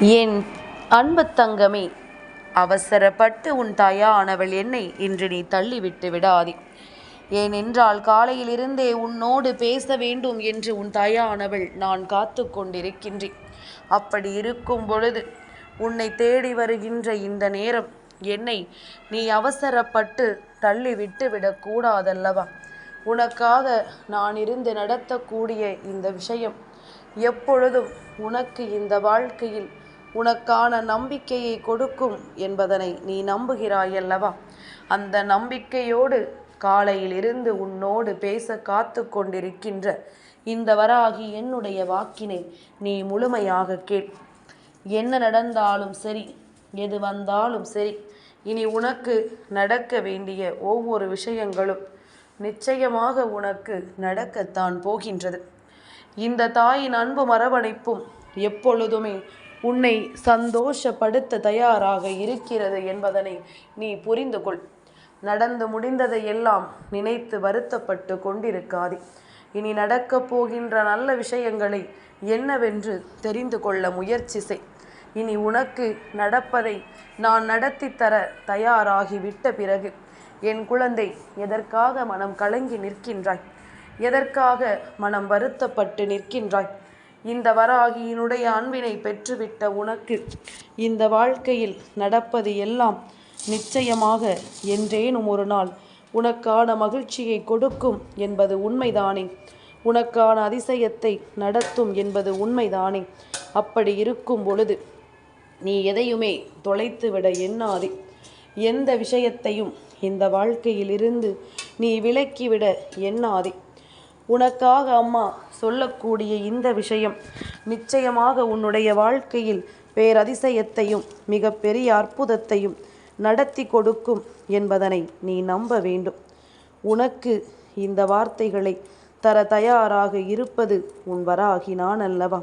என் அன்பு தங்கமே அவசரப்பட்டு உன் தாயானவள் என்னை இன்று நீ தள்ளிவிட்டு விடாதே. ஏனென்றால் காலையிலிருந்தே உன்னோடு பேச வேண்டும் என்று உன் தாயானவள் நான் காத்து கொண்டிருக்கின்றேன். அப்படி இருக்கும் பொழுது உன்னை தேடி வருகின்ற இந்த நேரம் என்னை நீ அவசரப்பட்டு தள்ளிவிட்டு விடக்கூடாதல்லவா? உனக்காக நான் இருந்து நடத்தக்கூடிய இந்த விஷயம் எப்பொழுதும் உனக்கு இந்த வாழ்க்கையில் உனக்கான நம்பிக்கையை கொடுக்கும் என்பதனை நீ நம்புகிறாயல்லவா? அந்த நம்பிக்கையோடு காலையிலிருந்து உன்னோடு பேச காத்து கொண்டிருக்கின்ற இந்த வராகி என்னுடைய வாக்கினை நீ முழுமையாக கேள். என்ன நடந்தாலும் சரி எது வந்தாலும் சரி இனி உனக்கு நடக்க வேண்டிய ஒவ்வொரு விஷயங்களும் நிச்சயமாக உனக்கு நடக்கத்தான் போகின்றது. இந்த தாயின் அன்பு மரவணைப்பும் எப்பொழுதுமே உன்னை சந்தோஷப்படுத்த தயாராக இருக்கிறது என்பதனை நீ புரிந்து கொள். நடந்து முடிந்ததை எல்லாம் நினைத்து வருத்தப்பட்டு கொண்டிருக்காதே. இனி நடக்கப் போகின்ற நல்ல விஷயங்களை என்னவென்று தெரிந்து கொள்ள முயற்சி செய். இனி உனக்கு நடப்பதை நான் நடத்தி தர தயாராகி விட்ட பிறகு என் குழந்தை எதற்காக மனம் கலங்கி நிற்கின்றாய்? எதற்காக மனம் வருத்தப்பட்டு நிற்கின்றாய்? இந்த வராகியினுடைய அன்பினை பெற்றுவிட்ட உனக்கு. இந்த வாழ்க்கையில் நடப்பது எல்லாம் நிச்சயமாக என்றேனும் ஒரு நாள். உனக்கான மகிழ்ச்சியை கொடுக்கும் என்பது உண்மைதானே. உனக்கான அதிசயத்தை நடத்தும் என்பது உண்மைதானே. அப்படி இருக்கும் பொழுது நீ எதையுமே தொலைத்துவிட எண்ணாதே. எந்த விஷயத்தையும் இந்த வாழ்க்கையிலிருந்து நீ விலக்கிவிட எண்ணாதே. உனக்காக அம்மா சொல்லக்கூடிய இந்த விஷயம் நிச்சயமாக உன்னுடைய வாழ்க்கையில் பேரதிசயத்தையும் மிகப்பெரிய அற்புதத்தையும் நடத்தி கொடுக்கும் என்பதனை நீ நம்ப வேண்டும். உனக்கு இந்த வார்த்தைகளை தர தயாராக இருப்பது உன் வராகினான் அல்லவா?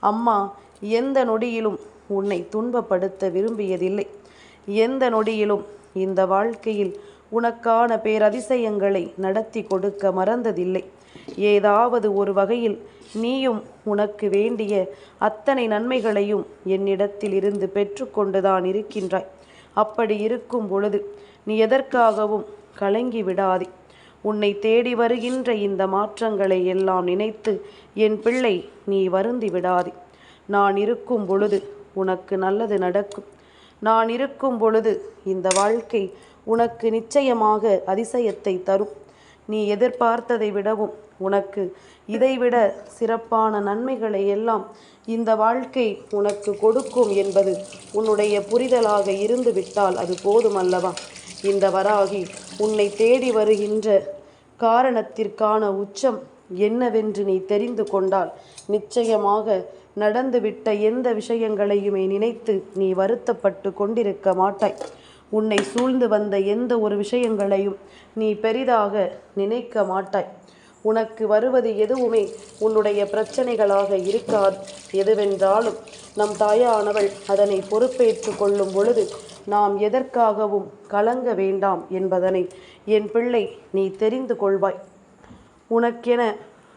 அம்மா எந்த நொடியிலும் உன்னை துன்பப்படுத்த விரும்பியதில்லை. எந்த நொடியிலும் இந்த வாழ்க்கையில் உனக்கான பேரதிசயங்களை நடத்தி கொடுக்க மறந்ததில்லை. ஏதாவது ஒரு வகையில் நீயும் உனக்கு வேண்டிய அத்தனை நன்மைகளையும் என்னிடத்தில் இருந்து பெற்றுக்கொண்டுதான் இருக்கின்றாய். அப்படி இருக்கும் பொழுது நீ எதற்காகவும் கலங்கி விடாதே. உன்னை தேடி வருகின்ற இந்த மாற்றங்களை எல்லாம் நினைத்து என் பிள்ளை நீ வருந்தி விடாதே. நான் இருக்கும் பொழுது உனக்கு நல்லது நடக்கும். நான் இருக்கும் பொழுது இந்த வாழ்க்கை உனக்கு நிச்சயமாக அதிசயத்தை தரும். நீ எதிர்பார்த்ததை விடவும் உனக்கு. இதைவிட சிறப்பான நன்மைகளை எல்லாம் இந்த வாழ்க்கை உனக்கு கொடுக்கும் என்பது உன்னுடைய புரிதலாக இருந்துவிட்டால் அது அது போதுமல்லவா இந்த வராகி உன்னை தேடி வருகின்ற காரணத்திற்கான உச்சம் என்னவென்று நீ தெரிந்து கொண்டால் நிச்சயமாக நடந்துவிட்ட எந்த விஷயங்களையுமே நினைத்து நீ வருத்தப்பட்டு கொண்டிருக்க மாட்டாய். உன்னை சூழ்ந்து வந்த எந்த ஒரு விஷயங்களையும் நீ பெரிதாக நினைக்க மாட்டாய். உனக்கு வருவது எதுவுமே உன்னுடைய பிரச்சனைகளாக இருக்காது. எதுவென்றாலும் நம் தாயானவள் அதனை பொறுப்பேற்று கொள்ளும் பொழுது நாம் எதற்காகவும் கலங்க வேண்டாம் என்பதனை என் பிள்ளை நீ தெரிந்து கொள்வாய். உனக்கென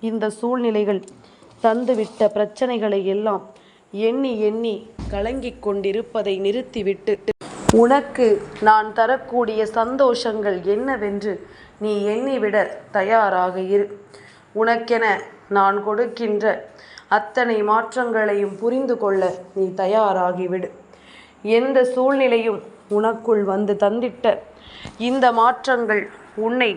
இந்த சூழ்நிலைகள் தந்துவிட்ட பிரச்சனைகளை எல்லாம் எண்ணி எண்ணி கலங்கிக் கொண்டிருப்பதை நிறுத்திவிட்டு உனக்கு நான் தரக்கூடிய சந்தோஷங்கள் என்னவென்று நீ எண்ணிவிட தயாராக இரு. உனக்கென நான் கொடுக்கின்ற அத்தனை மாற்றங்களையும் புரிந்து கொள்ள நீ தயாராகிவிடு எந்த சூழ்நிலையும் உனக்குள் வந்து தந்திட்ட இந்த மாற்றங்கள் உன்னை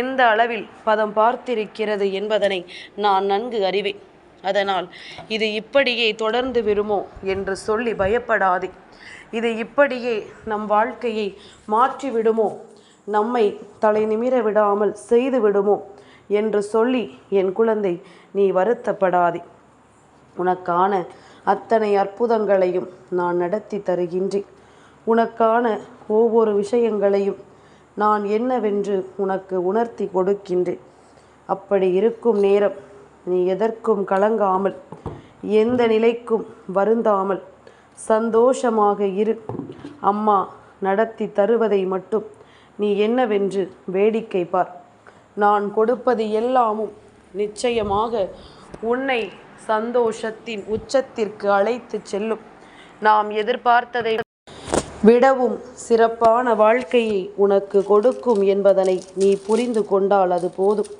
எந்த அளவில் பதம் பார்த்திருக்கிறது என்பதனை நான் நன்கு அறிவேன். அதனால் இது இப்படியே தொடர்ந்து விடுமோ என்று சொல்லி பயப்படாதே. இது இப்படியே நம் வாழ்க்கையை மாற்றிவிடுமோ? நம்மை தலை நிமிர விடாமல் செய்து விடுமோ? என்று சொல்லி என் குழந்தை நீ வருத்தப்படாதே. உனக்கான அத்தனை அற்புதங்களையும் நான் நடத்தி தருகின்றேன். உனக்கான ஒவ்வொரு விஷயங்களையும் நான் என்னவென்று உனக்கு உணர்த்தி கொடுக்கின்றேன். அப்படி இருக்கும் நேரம் நீ எதற்கும் கலங்காமல் எந்த நிலைக்கும் வருந்தாமல் சந்தோஷமாக இரு. அம்மா நடத்தி தருவதை மட்டும் நீ என்னவென்று வேடிக்கை பார். நான் கொடுப்பது எல்லாமும் நிச்சயமாக உன்னை சந்தோஷத்தின் உச்சத்திற்கு அழைத்து செல்லும். நாம் எதிர்பார்த்ததை விடவும் சிறப்பான வாழ்க்கையை உனக்கு கொடுக்கும் என்பதனை நீ புரிந்து கொண்டால் அது போதும்.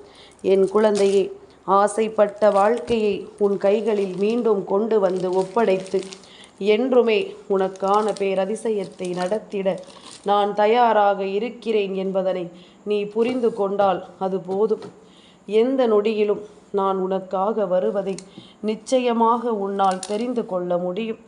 என் குழந்தையே ஆசைப்பட்ட வாழ்க்கையை உன் கைகளில் மீண்டும் கொண்டு வந்து ஒப்படைத்து என்றுமே உனக்கான பேரதிசயத்தை நடத்திட நான் தயாராக இருக்கிறேன் என்பதனை நீ புரிந்து கொண்டால் அது போதும். எந்த நொடியிலும் நான் உனக்காக வருவதை நிச்சயமாக உன்னால் தெரிந்து கொள்ள முடியும்.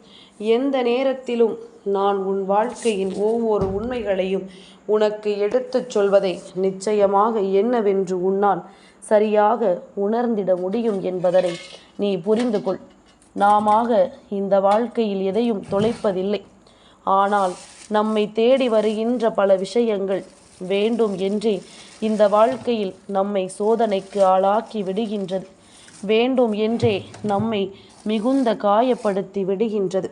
எந்த நேரத்திலும் நான் உன் வாழ்க்கையின் ஒவ்வொரு உண்மைகளையும் உனக்கு எடுத்துச் சொல்வதை நிச்சயமாக என்னவென்று உன்னால் சரியாக உணர்ந்திட முடியும் என்பதனை நீ புரிந்து கொள். நாமாக இந்த வாழ்க்கையில் எதையும் தொலைப்பதில்லை. ஆனால் நம்மை தேடி வருகின்ற பல விஷயங்கள் வேண்டும் என்றே இந்த வாழ்க்கையில் நம்மை சோதனைக்கு ஆளாக்கி விடுகின்றது. வேண்டும் என்றே நம்மை மிகுந்த காயப்படுத்தி விடுகின்றது.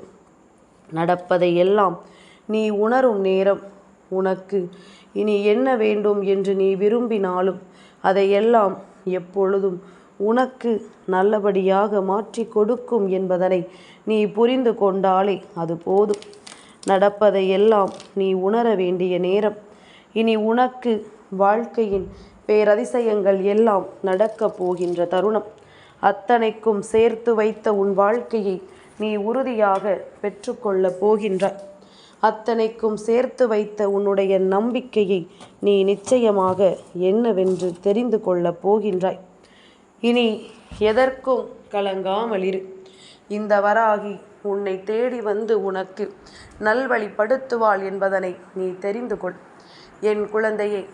நடப்பதை எல்லாம் நீ உணரும் நேரம். உனக்கு இனி என்ன வேண்டும் என்று நீ விரும்பினாலும் அதையெல்லாம் எப்பொழுதும் உனக்கு நல்லபடியாக மாற்றி கொடுக்கும் என்பதனை நீ புரிந்து கொண்டாலே அது போதும். நடப்பதை எல்லாம் நீ உணர வேண்டிய நேரம். இனி உனக்கு வாழ்க்கையின் பேரதிசயங்கள் எல்லாம் நடக்கப் போகின்ற தருணம். அத்தனைக்கும் சேர்த்து வைத்த உன் வாழ்க்கையை நீ உறுதியாக பெற்றுக்கொள்ளப் போகின்றாய். அத்தனைக்கும் சேர்த்து வைத்த உன்னுடைய நம்பிக்கையை நீ நிச்சயமாக என்னவென்று தெரிந்து கொள்ளப் போகின்றாய். இனி எதற்கும் கலங்காமல் இரு. இந்த வராகி உன்னை தேடி வந்து உனக்கு நல்வழிப்படுத்துவாள் என்பதனை நீ தெரிந்து கொள். என் குழந்தையை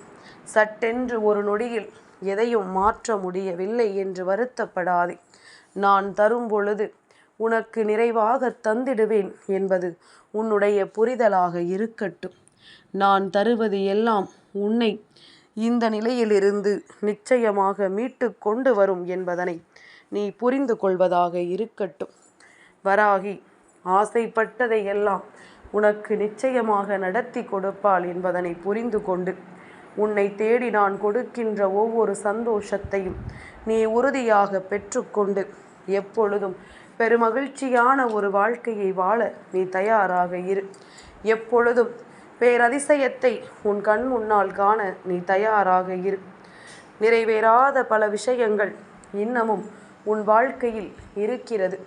சட்டென்று ஒரு நொடியில் எதையும் மாற்ற முடியவில்லை என்று வருத்தப்படாதே. நான் தரும் பொழுது உனக்கு நிறைவாக தந்திடுவேன் என்பது உன்னுடைய புரிதலாக இருக்கட்டும். நான் தருவது எல்லாம் உன்னை இந்த நிலையிலிருந்து நிச்சயமாக மீட்டு கொண்டு வரும் என்பதனை நீ புரிந்து கொள்வதாக இருக்கட்டும். வராகி ஆசைப்பட்டதை எல்லாம் உனக்கு நிச்சயமாக நடத்தி கொடுப்பாள் என்பதனை புரிந்து கொண்டு உன்னை தேடி நான் கொடுக்கின்ற ஒவ்வொரு சந்தோஷத்தையும் நீ உறுதியாக பெற்றுக்கொண்டு எப்பொழுதும் பெருமகிழ்ச்சியான ஒரு வாழ்க்கையை வாழ நீ தயாராக இரு. எப்பொழுதும் பேரதிசயத்தை உன் கண் முன்னால் காண நீ தயாராக இரு. நிறைவேறாத பல விஷயங்கள் இன்னமும் உன் வாழ்க்கையில் இருக்கிறது.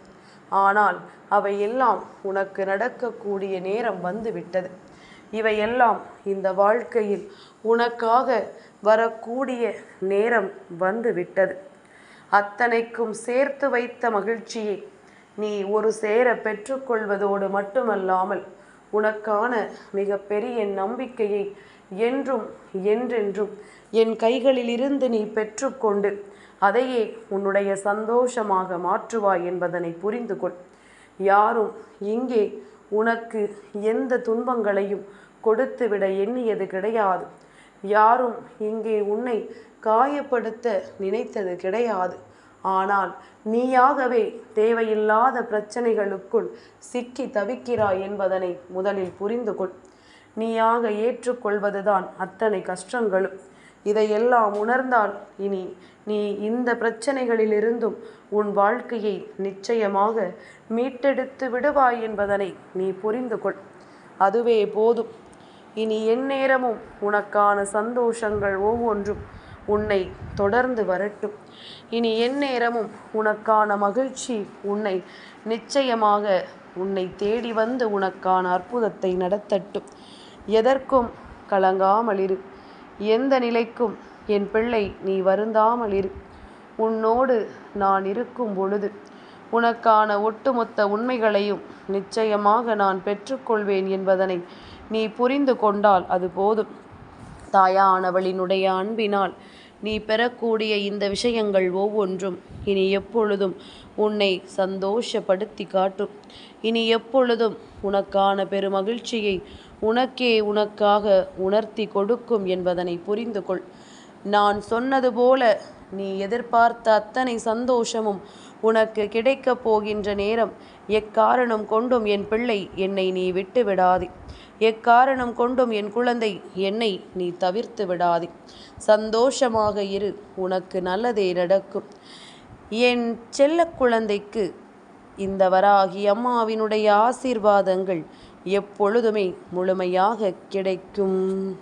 ஆனால் அவையெல்லாம் உனக்கு நடக்கக்கூடிய நேரம் வந்துவிட்டது. இவையெல்லாம் இந்த வாழ்க்கையில் உனக்காக வரக்கூடிய நேரம் வந்துவிட்டது. அத்தனைக்கும் சேர்த்து வைத்த மகிழ்ச்சியை நீ ஒரு சேர பெற்றுக்கொள்வதோடு மட்டுமல்லாமல் உனக்கான மிக பெரிய நம்பிக்கையை என்றும் என்றென்றும் என் கைகளிலிருந்து நீ பெற்றுக்கொண்டு அதையே உன்னுடைய சந்தோஷமாக மாற்றுவாய் என்பதனை புரிந்து கொள் யாரும் இங்கே உனக்கு எந்த துன்பங்களையும் கொடுத்துவிட எண்ணியது கிடையாது. யாரும் இங்கே உன்னை காயப்படுத்த நினைத்தது கிடையாது. ஆனால் நீயாகவே தேவையில்லாத பிரச்சனைகளுக்குள் சிக்கி தவிக்கிறாய் என்பதனை முதலில் புரிந்து கொள். நீயாக ஏற்றுக்கொள்வதுதான் அத்தனை கஷ்டங்களும். இதையெல்லாம் உணர்ந்தால் இனி நீ இந்த பிரச்சனைகளிலிருந்தும் உன் வாழ்க்கையை நிச்சயமாக மீட்டெடுத்து விடுவாய் என்பதனை நீ புரிந்து கொள். அதுவே போதும். இனி எந்நேரமும் உனக்கான சந்தோஷங்கள் ஒவ்வொன்றும் உன்னை தொடர்ந்து வரட்டும். இனி எந்நேரமும் உனக்கான மகிழ்ச்சி உன்னை நிச்சயமாக உன்னை தேடி வந்து உனக்கான அற்புதத்தை நடத்தட்டும். எதற்கும் கலங்காமல் இரு. எந்த நிலைக்கும் என் பிள்ளை நீ வருந்தாமல் இரு. உன்னோடு நான் இருக்கும் பொழுது உனக்கான ஒட்டுமொத்த உண்மைகளையும் நிச்சயமாக நான் பெற்றுக்கொள்வேன் என்பதனை நீ புரிந்து கொண்டால் அது போதும். தாயானவளினுடைய அன்பினால் நீ பெறக்கூடிய இந்த விஷயங்கள் ஒவ்வொன்றும் இனி எப்பொழுதும் உன்னை சந்தோஷப்படுத்தி காட்டும். இனி எப்பொழுதும் உனக்கான பெருமகிழ்ச்சியை உனக்கே உனக்காக உணர்த்தி கொடுக்கும் என்பதனை புரிந்து கொள். நான் சொன்னது போல நீ எதிர்பார்த்த அத்தனை சந்தோஷமும் உனக்கு கிடைக்கப் போகின்ற நேரம் எக்காரணம் கொண்டும் என் பிள்ளை என்னை நீ விட்டு விடாதே எக்காரணம் கொண்டும் என் குழந்தை என்னை நீ தவிர்த்து விடாதே. சந்தோஷமாக இரு உனக்கு நல்லதே நடக்கும். என் செல்ல குழந்தைக்கு இந்த வராகி அம்மாவினுடைய ஆசீர்வாதங்கள் எப்பொழுதுமே முழுமையாக கிடைக்கும்.